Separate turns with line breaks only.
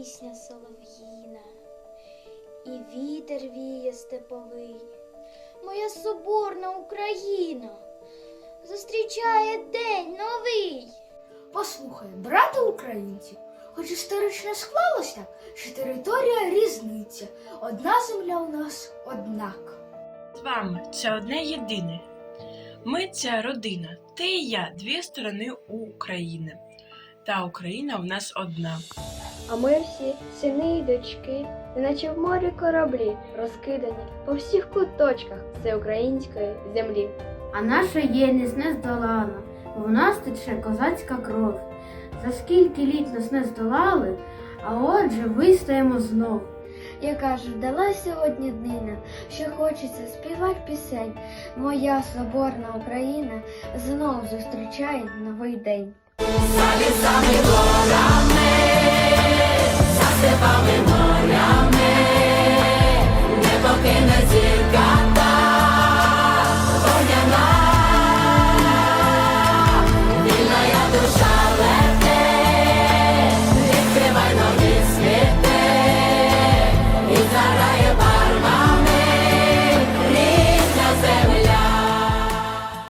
пісня солов'їна, і вітер віє степовий, моя соборна Україна зустрічає день новий.
Послухай, брати українці, хоч історично склалося, що територія різниця, одна земля у нас однак.
З вами це одне єдине. Ми ця родина, ти і я дві сторони України. Та Україна в нас одна.
А ми всі сини і дочки, неначе в морі кораблі, розкидані по всіх куточках всеукраїнської землі.
А наша єдність не здолана, бо в нас тече козацька кров. За скільки літ нас не здолали, а отже вистоїмо знов.
Яка ж вдала сьогодні днина, що хочеться співати пісень. Моя соборна Україна знов зустрічає новий день.
За лісами горами